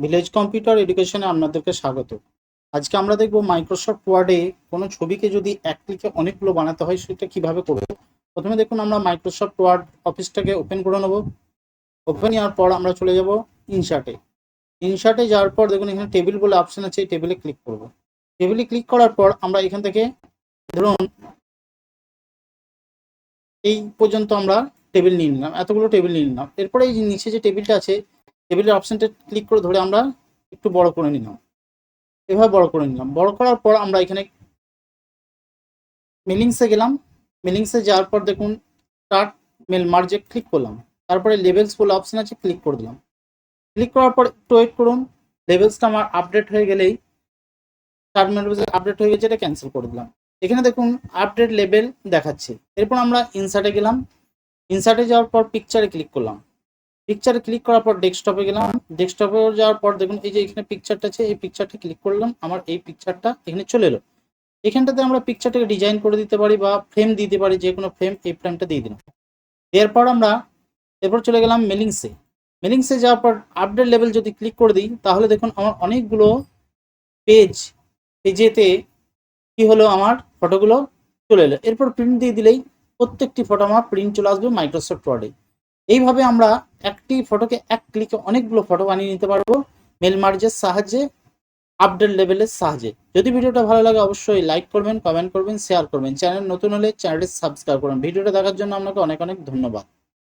Village computer এডুকেশনে আপনাদেরকে স্বাগত। আজকে আমরা দেখব মাইক্রোসফট ওয়ার্ডে কোনো ছবিকে যদি এক ক্লিকে অনেকগুলো বানাতে হয়, সেটা কীভাবে করব? প্রথমে দেখুন, আমরা মাইক্রোসফট ওয়ার্ড অফিসটাকে ওপেন করে নেব। ওপেন নেওয়ার পর আমরা চলে যাব ইনশার্টে ইনশার্টে যাওয়ার পর দেখুন, এখানে টেবিল বলে অপশন আছে, এই টেবিলে ক্লিক করব। টেবিলে ক্লিক করার পর আমরা এখান থেকে ধরুন, এই পর্যন্ত আমরা টেবিল নিয়ে নিলাম, এতগুলো টেবিল নিয়ে নিলাম। এরপরে এই নিচে যে টেবিলটা আছে টেবিলের অপশনটা ক্লিক করে ধরে আমরা একটু বড় করে নিলাম। এভাবে বড় করে নিলাম। বড় করার পর আমরা এখানে মিলিংসে গেলাম। মিলিংসে যাওয়ার পর দেখুন, স্টার্ট মেল মার্জে ক্লিক করলাম। তারপরে লেভেলস বলে অপশন আছে, ক্লিক করে দিলাম। ক্লিক করার পর একটু ওয়েট করুন। লেভেলসটা আমার আপডেট হয়ে গেলেই স্টার্ট মেল আপডেট হয়ে গেছে, এটা ক্যান্সেল করে দিলাম। এখানে দেখুন, আপডেট লেভেল দেখাচ্ছে। এরপর আমরা ইনসার্টে গেলাম। ইনসার্টে যাওয়ার পর পিকচারে ক্লিক করলাম। পিকচারে ক্লিক করার পর ডেস্কটপে গেলাম। ডেস্কটপে যাওয়ার পর দেখুন, এই যে এখানে পিকচারটা আছে, এই পিকচারটা ক্লিক করলাম। আমার এই পিকচারটা এখানে চলে এলো। এখানটাতে আমরা পিকচারটাকে ডিজাইন করে দিতে পারি বা ফ্রেম দিতে পারি, যে কোনো ফ্রেম এই ফ্রেমটা দিয়ে দিলাম। এরপর আমরা, এরপর চলে গেলাম মেলিংসে মেলিংসে যাওয়ার পর আপডেট লেভেল যদি ক্লিক করে দিই, তাহলে দেখুন আমার অনেকগুলো পেজ পেজেতে কি হলো, আমার ফটোগুলো চলে এলো। এরপর প্রিন্ট দিয়ে দিলেই প্রত্যেকটি ফটো আমার প্রিন্ট চলে আসবে মাইক্রোসফট ওয়ার্ডে এইভাবে আমরা একটি ফটোকে এক ক্লিকে অনেকগুলো ফটো বানিয়ে নিতে পারব মেল মার্জের সাহায্যে আপডেট লেভেলের সাহায্যে। যদি ভিডিওটা ভালো লাগে অবশ্যই লাইক করবেন কমেন্ট করবেন শেয়ার করবেন। চ্যানেল নতুন হলে চ্যানেলটি সাবস্ক্রাইব করবেন ভিডিওটা দেখার জন্য আপনাকে অনেক অনেক ধন্যবাদ।